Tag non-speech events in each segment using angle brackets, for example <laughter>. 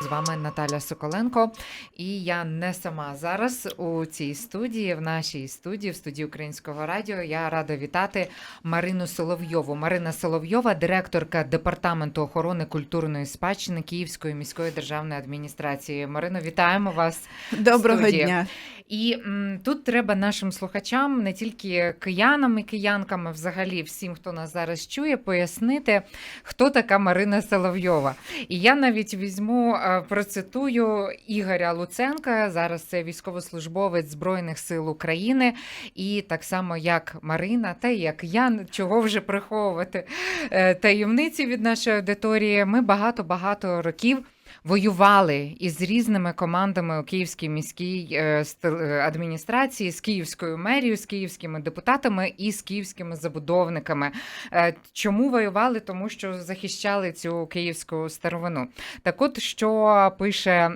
З вами Наталя Соколенко, і я не сама зараз у цій студії, в нашій студії, в студії Українського радіо. Я рада вітати Марину Соловйову. Марина Соловйова, директорка департаменту охорони культурної спадщини Київської міської державної адміністрації. Марино, вітаємо вас. Доброго студії. дня. І м, тут треба нашим слухачам, не тільки киянам і киянкам, а взагалі всім, хто нас зараз чує, пояснити, хто така Марина Соловйова. І я навіть візьму, е, процитую Ігоря Луценка. Зараз це військовослужбовець Збройних сил України, і так само як Марина, та як я, чого вже приховувати е, таємниці від нашої аудиторії. Ми багато багато років. Воювали із різними командами у Київській міській е, е, адміністрації, з Київською мерією, з київськими депутатами і з київськими забудовниками. Е, Чому воювали? Тому що захищали цю київську старовину. Так от що пише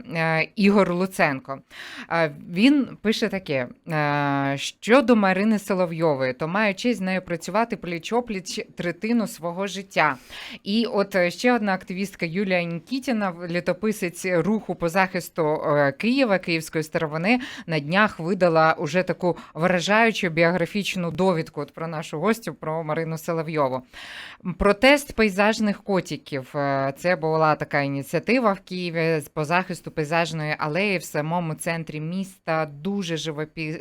Ігор Луценко. Він пише таке: щодо Марини Соловйової, то маю честь з нею працювати пліч-опліч третину свого життя. І от ще одна активістка Юлія Нікітіна, літописець руху по захисту е, Києва, Київської старовини, на днях видала уже таку вражаючу біографічну довідку от про нашу гостю, про Марину Соловйову. Протест пейзажних котиків. Е, Це була така ініціатива в Києві по захисту пейзажної алеї в самому центрі міста. Дуже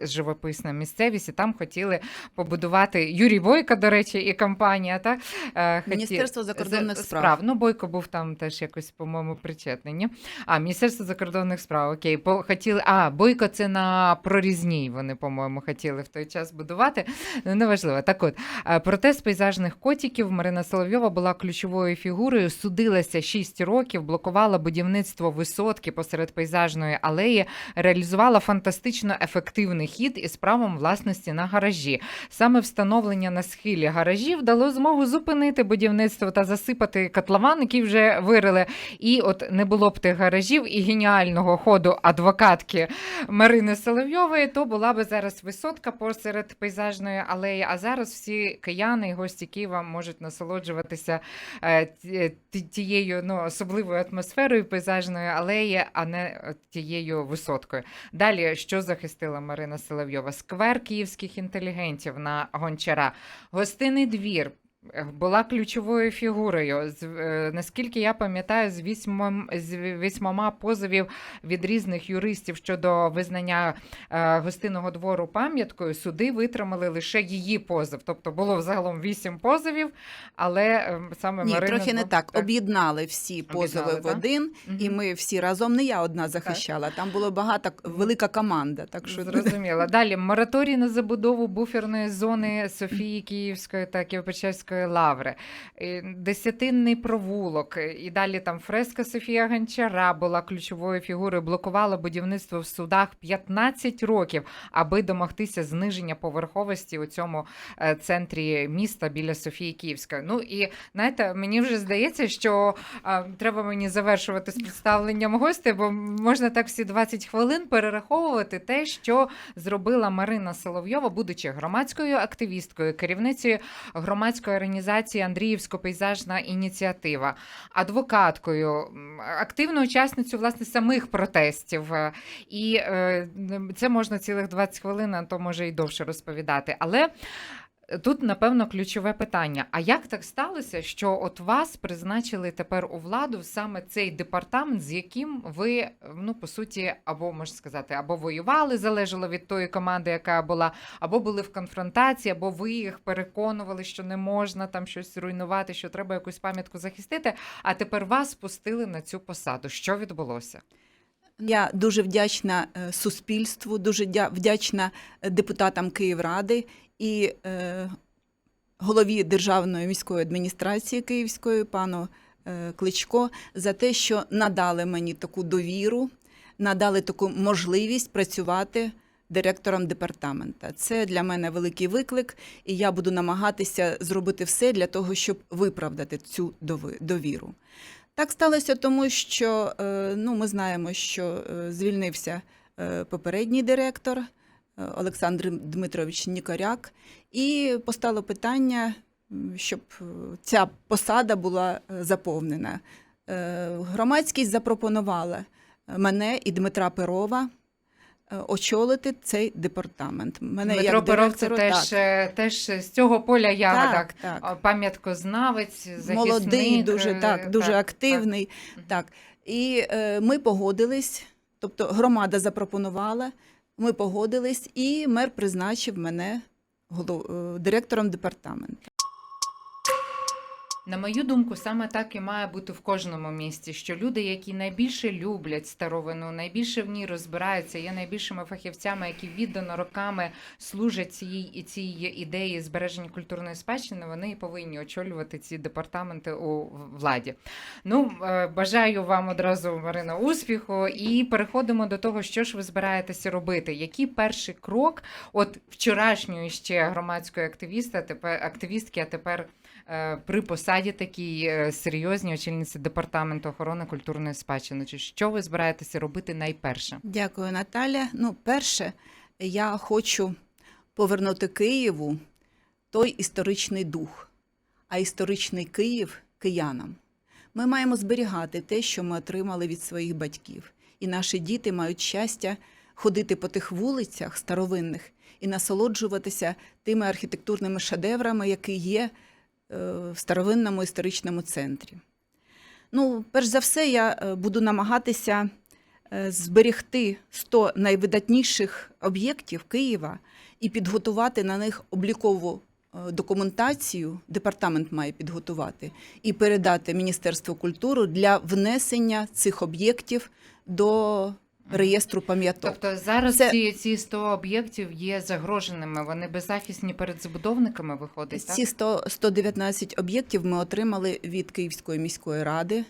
живописна місцевість. І там хотіли побудувати Юрій Бойко, до речі, і компанія. Так? Е, Міністерство закордонних З- справ. Ну, Бойко був там теж якось, по-моєму, причетний. Ні? А, Міністерство закордонних справ. Окей. По, хотіли, а, Бойко це на прорізній. Вони, по-моєму, хотіли в той час будувати. Ну, неважливо. Так от, е, протест пейзажних котиків Марина Соловйова була ключовою фігурою, судилася 6 років, блокувала будівництво висотки посеред пейзажної алеї, реалізувала фантастично ефективний хід із правом власності на гаражі. Саме встановлення на схилі гаражів дало змогу зупинити будівництво та засипати котлован, який вже вирили. І от не було б тих гаражів і геніального ходу адвокатки Марини Соловйової, то була би зараз висотка посеред пейзажної алеї. А зараз всі кияни і гості Києва можуть насолоджуватися е, ті- тією ну, особливою атмосферою пейзажної алеї, а не е, тією висоткою. Далі, що захистила Марина Соловйова? Сквер київських інтелігентів на Гончара, гостинний двір. Е, Була ключовою фігурою. З, е, наскільки я пам'ятаю, з вісьмом з вісьмома позовів від різних юристів щодо визнання е, гостинного двору пам'яткою, суди витримали лише її позов. Тобто було взагалом вісім позовів, але е, саме Ні, Марина трохи не так. Об'єднали всі позови в так? один, і ми всі разом. Не я одна захищала. Там було багато велика команда. Так що Зрозуміло. Далі мораторій на забудову буферної зони Софії Київської та Києво-Печерської лаври, Е, десятинний провулок. е, І далі там фреска Софія Гончара була ключовою фігурою, блокувала будівництво в судах 15 років, аби домогтися зниження поверховості у цьому е, центрі міста біля Софії Київської. Ну і знаєте, мені вже здається, що а, треба мені завершувати з представленням гостей, бо можна так всі 20 хвилин перераховувати те, що зробила Марина Соловйова, будучи громадською активісткою, керівницею громадської організації Андріївсько-пейзажна ініціатива, адвокаткою, активну учасницею власне самих протестів. Е, І е, це можна цілих 20 хвилин, а то може і довше розповідати. Але Тут, напевно, ключове питання: а як так сталося, що от вас призначили тепер у владу саме цей департамент, з яким ви, ну по суті, або можна сказати, або воювали, залежало від тої команди, яка була, або були в конфронтації, або ви їх переконували, що не можна там щось руйнувати, що треба якусь пам'ятку захистити. А тепер вас пустили на цю посаду. Що відбулося? я дуже вдячна е, суспільству, дуже дя- вдячна е, депутатам Київради і е, голові Державної міської адміністрації Київської, пану е, Кличко, за те, що надали мені таку довіру, надали таку можливість працювати директором департамента. Це для мене великий виклик, і я буду намагатися зробити все для того, щоб виправдати цю довіру. Так сталося тому, що е, ну, ми знаємо, що е, звільнився е, попередній директор Олександр Дмитрович Нікоряк, і постало питання, щоб е, ця посада була е, заповнена. Е, Громадськість запропонувала мене і Дмитра Перова очолити цей департамент. Мене Дмитро як Перов це теж, так, теж з цього поля ягодок. так, так. Пам'яткознавець, захисник. молодий, дуже так, дуже так, активний. Мгм. Так. І е, ми погодились, тобто громада запропонувала, ми погодились, і мер призначив мене е, директором департаменту. На мою думку, саме так і має бути в кожному місті, що люди, які найбільше люблять старовину, найбільше в ній розбираються, є найбільшими фахівцями, які віддано роками служать цій цій ідеї збереження культурної спадщини, вони і повинні очолювати ці департаменти у владі. Ну е, бажаю вам одразу, Марина, успіху, і переходимо до того, що ж ви збираєтеся робити. Який перший крок, от вчорашньої ще громадської активіста, тепер активістки, а тепер при посаді такій е, серйозній очільниці департаменту охорони культурної спадщини. Чи що ви збираєтеся робити найперше? Дякую, Наталя. Ну, перше, я хочу повернути Києву той історичний дух, а історичний Київ киянам. Ми маємо зберігати те, що ми отримали від своїх батьків. І наші діти мають щастя ходити по тих вулицях старовинних і насолоджуватися тими архітектурними шедеврами, які є е, в старовинному історичному центрі. Ну, перш за все, я е, буду намагатися е, зберегти 100 найвидатніших об'єктів Києва і підготувати на них облікову е, документацію, департамент має підготувати, і передати Міністерству культури для внесення цих об'єктів до реєстру пам'яток. Тобто зараз Це- ці, ці 100 об'єктів є загроженими, вони беззахисні перед забудовниками виходить, так? Ці 100, 119 об'єктів ми отримали від Київської міської ради,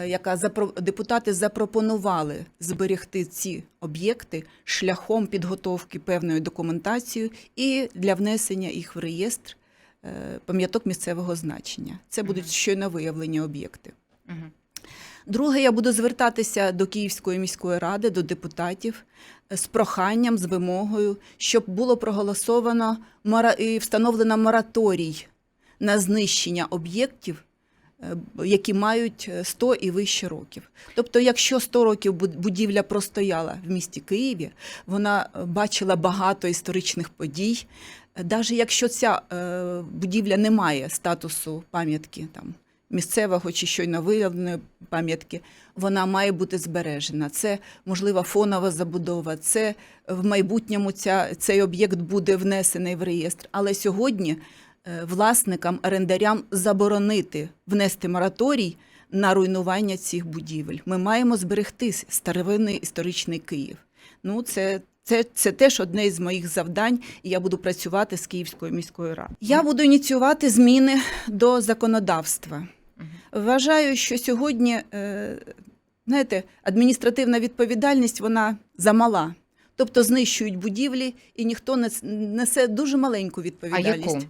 е, яка запро... депутати запропонували зберегти ці об'єкти шляхом підготовки певної документації і для внесення їх в реєстр е, пам'яток місцевого значення. Це будуть щойно виявлені об'єкти. Друге, я буду звертатися до Київської міської ради, до депутатів е, з проханням, з вимогою, щоб було проголосовано мора... і встановлено мораторій на знищення об'єктів, е, які мають е, 100 і вище років. Тобто, якщо 100 років будівля простояла в місті Києві, вона е, бачила багато історичних подій. Навіть якщо ця е, будівля не має статусу пам'ятки там місцевого чи щойно виявленої пам'ятки, вона має бути збережена. Це можливо фонова забудова. Це в майбутньому ця, цей об'єкт буде внесений в реєстр. Але сьогодні е, власникам, орендарям заборонити внести мораторій на руйнування цих будівель. Ми маємо зберегти старовинний історичний Київ. Ну, це, це, це теж одне із моїх завдань, і я буду працювати з Київською міською радою. Я буду ініціювати зміни до законодавства. Вважаю, що сьогодні, е, знаєте, адміністративна відповідальність вона замала. Тобто знищують будівлі, і ніхто не несе дуже маленьку А відповідальність. яку?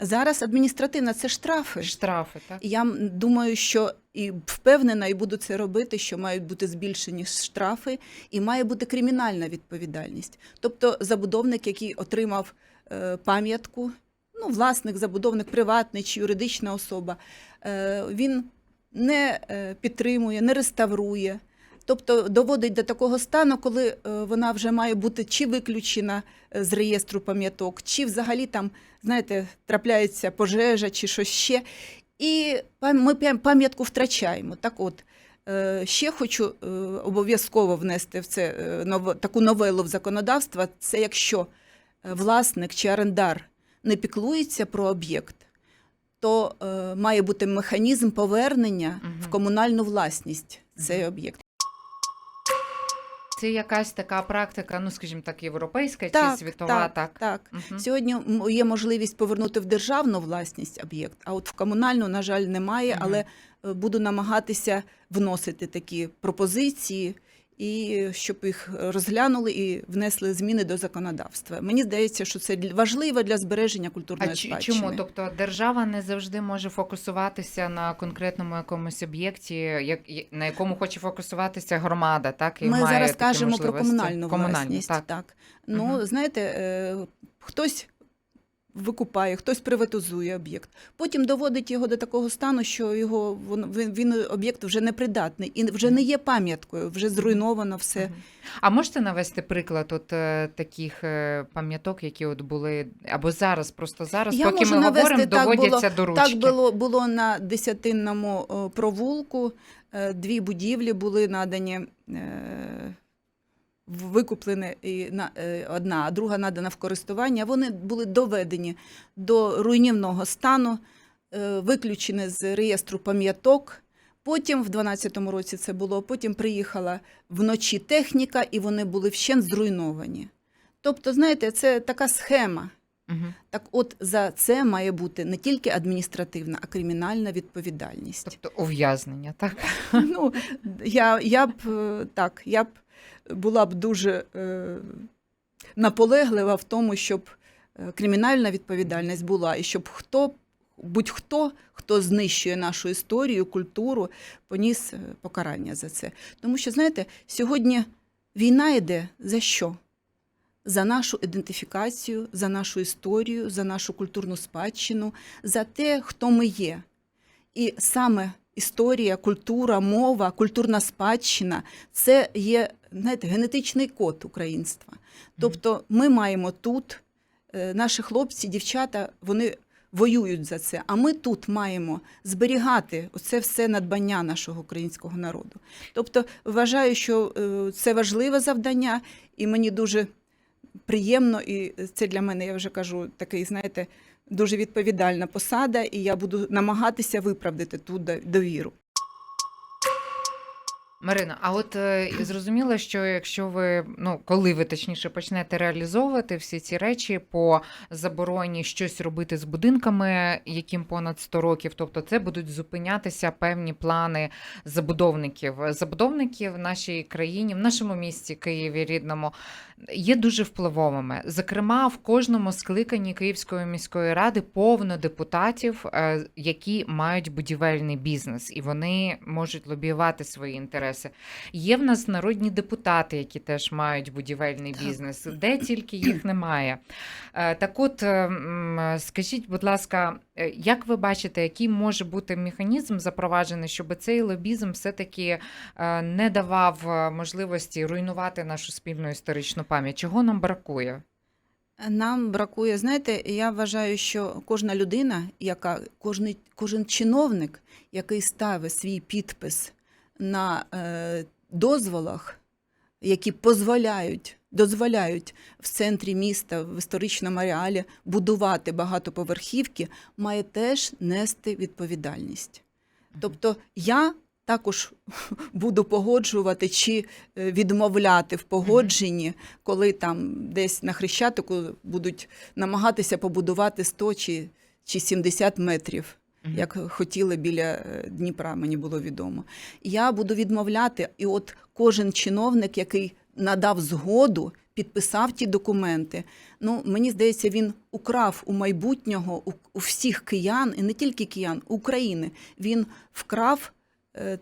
Зараз адміністративна це штрафи. Штрафи, так? Я думаю, що і впевнена, і буду це робити, що мають бути збільшені штрафи, і має бути кримінальна відповідальність. Тобто забудовник, який отримав е, пам'ятку, ну, власник, забудовник, приватний чи юридична особа, е, він не е, підтримує, не реставрує. Тобто доводить до такого стану, коли е, вона вже має бути чи виключена з реєстру пам'яток, чи взагалі там, знаєте, трапляється пожежа чи щось ще. І ми пам'ятку втрачаємо. Так от, ще хочу обов'язково внести в це таку новелу в законодавство. Це якщо власник чи орендар не піклується про об'єкт, то е, має бути механізм повернення Мгм. в комунальну власність цей об'єкт. Це якась така практика, ну скажімо так, європейська Так, чи світова, так? так, так. Мгм. Сьогодні є можливість повернути в державну власність об'єкт, а от в комунальну, на жаль, немає. Мгм. Але е, буду намагатися вносити такі пропозиції, і щоб їх розглянули і внесли зміни до законодавства. Мені здається, що це важливо для збереження культурної А спадщини. чому? Тобто держава не завжди може фокусуватися на конкретному якомусь об'єкті, як на якому хоче фокусуватися громада, так і Ми має зараз кажемо про комунальну, власність. так. Так. Ну, Мгм. знаєте, е, хтось викупає, хтось приватизує об'єкт. Потім доводить його до такого стану, що його він, він об'єкт вже непридатний і вже не є пам'яткою, вже зруйновано все. А можете навести приклад от е, таких е, пам'яток, які от були або зараз, просто зараз, Я поки можу ми навести, говоримо, так доводяться до ручки. Так було, було на десятинному провулку. Е, Дві будівлі були надані, е, в- викуплені і на, е, одна, а друга надана в користування. Вони були доведені до руйнівного стану, е, виключені з реєстру пам'яток. Потім, в 12-му році це було, потім приїхала вночі техніка, і вони були вщент зруйновані. Тобто, знаєте, це така схема. Мгм. Так от за це має бути не тільки адміністративна, а кримінальна відповідальність. Тобто ув'язнення, так? Ну, я, я б е, так, я б була б дуже е, наполеглива в тому, щоб е, кримінальна відповідальність була, і щоб хто, будь-хто, хто знищує нашу історію, культуру, поніс е, покарання за це. Тому що, знаєте, сьогодні війна йде за що? За нашу ідентифікацію, за нашу історію, за нашу культурну спадщину, за те, хто ми є. І саме історія, культура, мова, культурна спадщина це є знаєте, генетичний код українства. Тобто ми маємо тут, е, наші хлопці, дівчата, вони воюють за це. А ми тут маємо зберігати оце все надбання нашого українського народу. Тобто вважаю, що е, це важливе завдання, і мені дуже приємно, і це для мене, я вже кажу, такий, знаєте, дуже відповідальна посада, і я буду намагатися виправдати ту до- довіру. Марина, а от е, зрозуміло, що якщо ви, ну коли ви точніше почнете реалізовувати всі ці речі по забороні щось робити з будинками, яким понад 100 років, тобто це будуть зупинятися певні плани забудовників. Забудовники в нашій країні, в нашому місті Києві рідному, є дуже впливовими. Зокрема, в кожному скликанні Київської міської ради повно депутатів, е, які мають будівельний бізнес, і вони можуть лобіювати свої інтереси. Є в нас народні депутати, які теж мають будівельний бізнес, де тільки їх немає. Е, Так от, е, скажіть, будь ласка, е, як ви бачите, який може бути механізм запроваджений, щоб цей лобізм все-таки не давав можливості руйнувати нашу спільну історичну пам'ять? Чого нам бракує? Нам бракує, знаєте, я вважаю, що кожна людина, яка кожен, кожен чиновник, який ставить свій підпис на е, дозволах, які дозволяють, дозволяють в центрі міста, в історичному ареалі будувати багатоповерхівки, має теж нести відповідальність. Тобто я також <laughs> буду погоджувати чи е, відмовляти в погодженні, коли там десь на Хрещатику будуть намагатися побудувати 100 чи, чи 70 метрів. Як хотіли біля е, Дніпра, мені було відомо. Я буду відмовляти, і от кожен чиновник, який надав згоду, підписав ті документи. Ну, мені здається, він украв у майбутнього у, у всіх киян, і не тільки киян, України. Він вкрав е,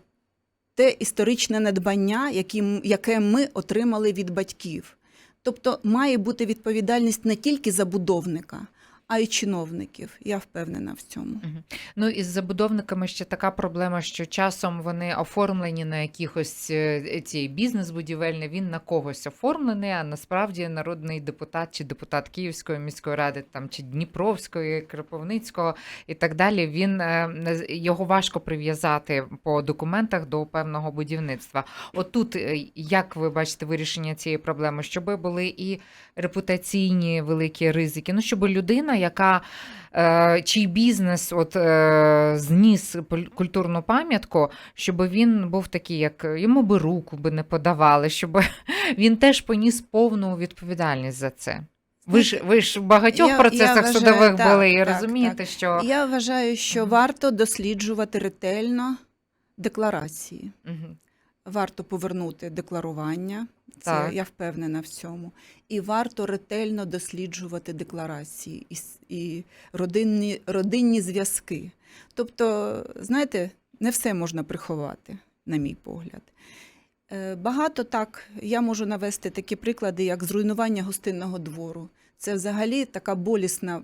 те історичне надбання, яке ми отримали від батьків. Тобто має бути відповідальність не тільки забудовника, а й чиновників. Я впевнена в цьому. Ну і з забудовниками ще така проблема, що часом вони оформлені на якихось е, ці бізнес будівельний, він на когось оформлений, а насправді народний депутат чи депутат Київської міської ради, там чи Дніпровської, Кропивницького і так далі. Він е, його важко прив'язати по документах до певного будівництва. Отут, е, як ви бачите вирішення цієї проблеми, щоб були і репутаційні великі ризики, ну щоб людина, яка е, чий бізнес от е, зніс культурну пам'ятку, щоб він був такий, як йому би руку би не подавали, щоб <laughs> він теж поніс повну відповідальність за це. Ви ж ви ж в багатьох Я- процесах я вважаю, судових так, були і так, розумієте, що Я вважаю, що Мгм. варто досліджувати ретельно декларації. Мгм. Варто повернути декларування, це Так. я впевнена в цьому. І варто ретельно досліджувати декларації і, і родинні, родинні зв'язки. Тобто, знаєте, не все можна приховати, на мій погляд. Е, Багато так, я можу навести такі приклади, як зруйнування гостинного двору. Це взагалі така болісна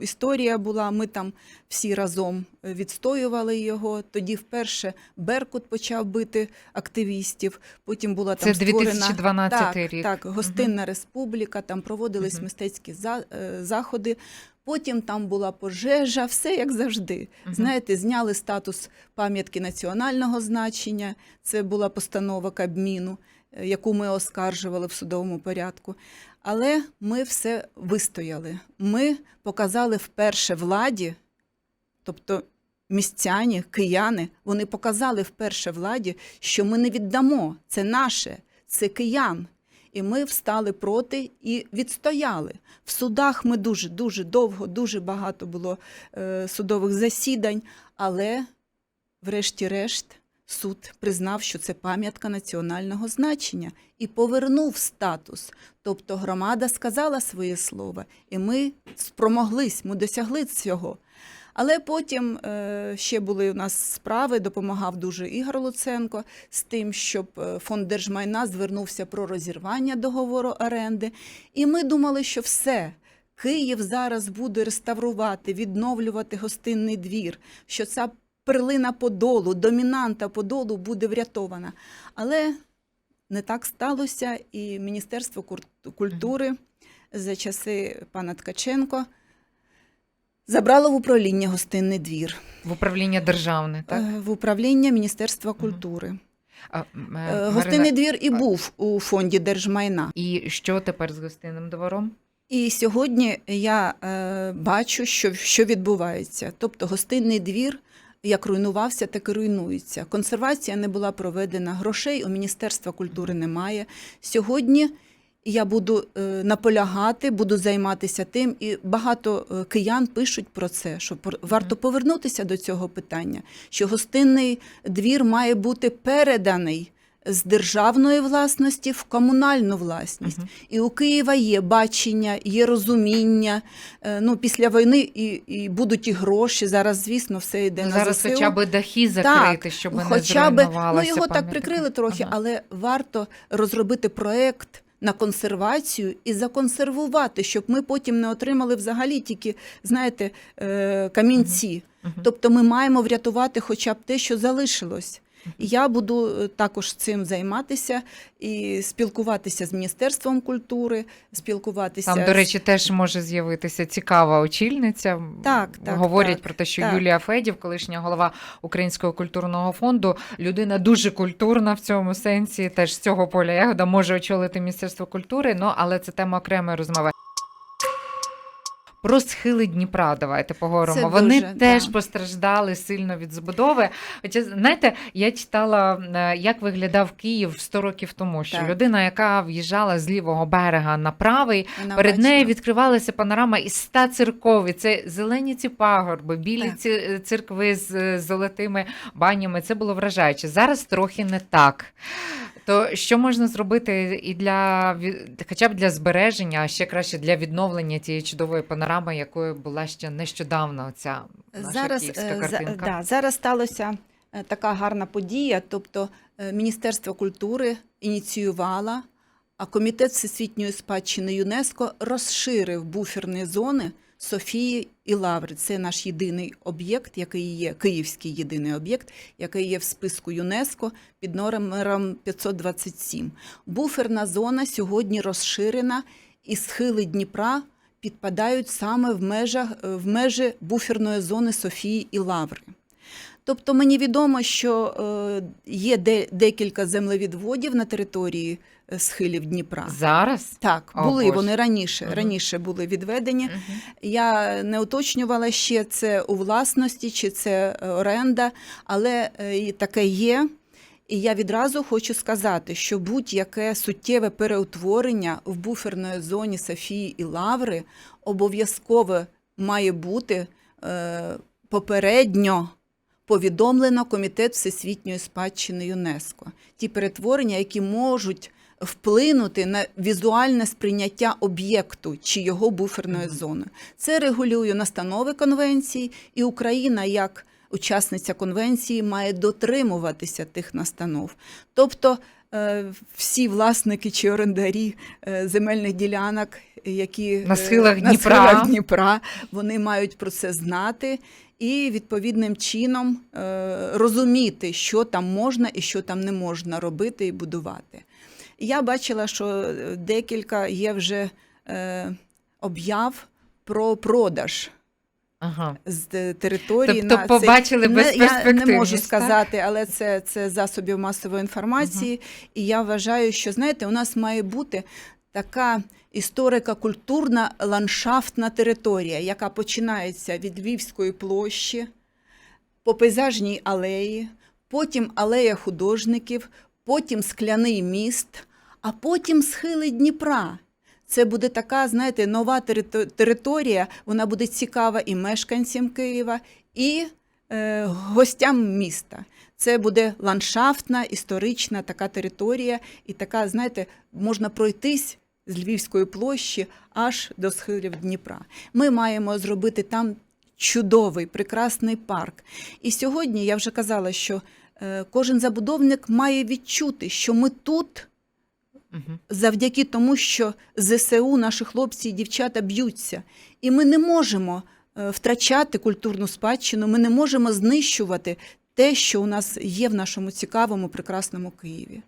історія була. Ми там всі разом відстоювали його. Тоді вперше Беркут почав бити активістів. Потім була там Це створена 2012 так, рік. Так, гостинна республіка, там проводились Мгм. мистецькі за, е, заходи. Потім там була пожежа, все як завжди. Мгм. Знаєте, зняли статус пам'ятки національного значення. Це була постанова Кабміну, е, яку ми оскаржували в судовому порядку. Але ми все вистояли. Ми показали вперше владі, тобто містяні, кияни, вони показали вперше владі, що ми не віддамо. Це наше, це киян. І ми встали проти і відстояли. В судах ми дуже дуже довго, дуже багато було е, судових засідань, але, врешті-решт, суд признав, що це пам'ятка національного значення і повернув статус. Тобто громада сказала своє слово, і ми спромоглись, ми досягли цього. Але потім е, ще були у нас справи, допомагав дуже Ігор Луценко з тим, щоб е, фонд держмайна звернувся про розірвання договору оренди. І ми думали, що все. Київ зараз буде реставрувати, відновлювати гостинний двір, що ця перлина Подолу, домінанта Подолу буде врятована. Але не так сталося, і Міністерство культури за часи пана Ткаченко забрало в управління гостинний двір, В управління державне, так? Е, в управління Міністерства культури. А, е, Е, Марина, Гостинний двір і був у фонді держмайна. І що тепер з гостинним двором? І сьогодні я е, бачу, що, що відбувається. Тобто гостинний двір як руйнувався, так і руйнується. Консервація не була проведена, грошей у Міністерства культури немає. Сьогодні я буду е, наполягати, буду займатися тим, і багато е, киян пишуть про це, що варто повернутися до цього питання, що гостинний двір має бути переданий з державної власності в комунальну власність. Мгм. І у Києва є бачення, є розуміння. Е, Ну, після війни і, і будуть і гроші. Зараз, звісно, все йде Ну, на зараз ЗСУ. хоча б дахи закрити, щоб не хоча б, ну, його так прикрили трохи, Ага. але варто розробити проект на консервацію і законсервувати, щоб ми потім не отримали взагалі тільки, знаєте, е, камінці. Тобто ми маємо врятувати хоча б те, що залишилось. Я буду е, також цим займатися і спілкуватися з Міністерством культури, спілкуватися Там, до речі, теж може з'явитися цікава очільниця. Так, так, Говорять так, про те, що так. Юлія Федів, колишня голова Українського культурного фонду, людина дуже культурна в цьому сенсі. Теж з цього поля ягода може очолити Міністерство культури. Ну але це тема окремої розмови. Про схили Дніпра давайте поговоримо. Це Вони дуже, теж да. постраждали сильно від забудови. Хоча, знаєте, я читала, е, як виглядав Київ 100 років тому, що Так. людина, яка в'їжджала з лівого берега на правий, Вона Перед бачила. нею відкривалася панорама із ста церков. І Це зелені ці пагорби, білі Так. ці е, церкви з е, золотими банями. Це було вражаюче. Зараз трохи не так. То що можна зробити і для хоча б для збереження, а ще краще для відновлення тієї чудової панорами, якою була ще нещодавно ця наша зараз, київська е, картинка. да, зараз сталося е, така гарна подія. Тобто е, Міністерство культури ініціювало, а комітет всесвітньої спадщини ЮНЕСКо розширив буферні зони Софії і Лаври. Це наш єдиний об'єкт, який є київський єдиний об'єкт, який є в списку ЮНЕСКо під номером 527. Буферна зона сьогодні розширена, і схили Дніпра підпадають саме в межах в межі буферної зони Софії і Лаври. Тобто мені відомо, що е, є де, декілька землевідводів на території е, схилів Дніпра. Зараз Так, були Боже. вони раніше, Мгм. раніше були відведені. Мгм. Я не уточнювала ще це у власності чи це оренда, але е, таке є. І я відразу хочу сказати, що будь-яке суттєве переутворення в буферної зоні Софії і Лаври обов'язково має бути е, попередньо повідомлено Комітет Всесвітньої спадщини ЮНЕСКо. Ті перетворення, які можуть вплинути на візуальне сприйняття об'єкту чи його буферної зони. Це регулює настанови конвенції, і Україна як учасниця конвенції, має дотримуватися тих настанов. Тобто всі власники чи орендарі е, земельних ділянок, які На е, схилах на Дніпра. схилах Дніпра, вони мають про це знати і відповідним чином е, розуміти, що там можна і що там не можна робити і будувати. Я бачила, що е, декілька є вже е, об'яв про продаж Ага. з території. Тобто на побачили Не- Я не можу так? сказати, але це, це засобів масової інформації. І я вважаю, що знаєте, у нас має бути така історико-культурна ландшафтна територія, яка починається від Львівської площі, по пейзажній алеї, потім алея художників, потім скляний міст, а потім схили Дніпра. Це буде така, знаєте, нова територія. Вона буде цікава і мешканцям Києва, і е, гостям міста. Це буде ландшафтна, історична така територія, і така, знаєте, можна пройтись з Львівської площі аж до схилів Дніпра. Ми маємо зробити там чудовий, прекрасний парк. І сьогодні я вже казала, що е, кожен забудовник має відчути, що ми тут Завдяки тому, що ЗСУ наші хлопці і дівчата б'ються. І ми не можемо е, втрачати культурну спадщину, ми не можемо знищувати те, що у нас є в нашому цікавому, прекрасному Києві.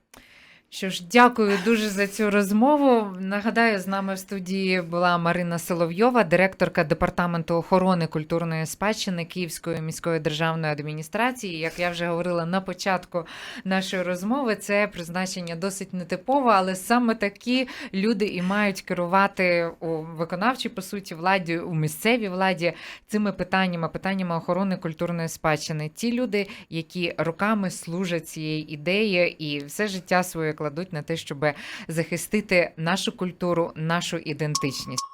Що ж, дякую дуже за цю розмову. Нагадаю, з нами в студії була Марина Соловйова, директорка департаменту охорони культурної спадщини Київської міської державної адміністрації. Як я вже говорила на початку нашої розмови, це призначення досить нетипове, але саме такі люди і мають керувати у виконавчій по суті владі, у місцевій владі цими питаннями, питаннями охорони культурної спадщини. Ті люди, які роками служать цієї ідеї і все життя своє кладуть на те, щоб захистити нашу культуру, нашу ідентичність.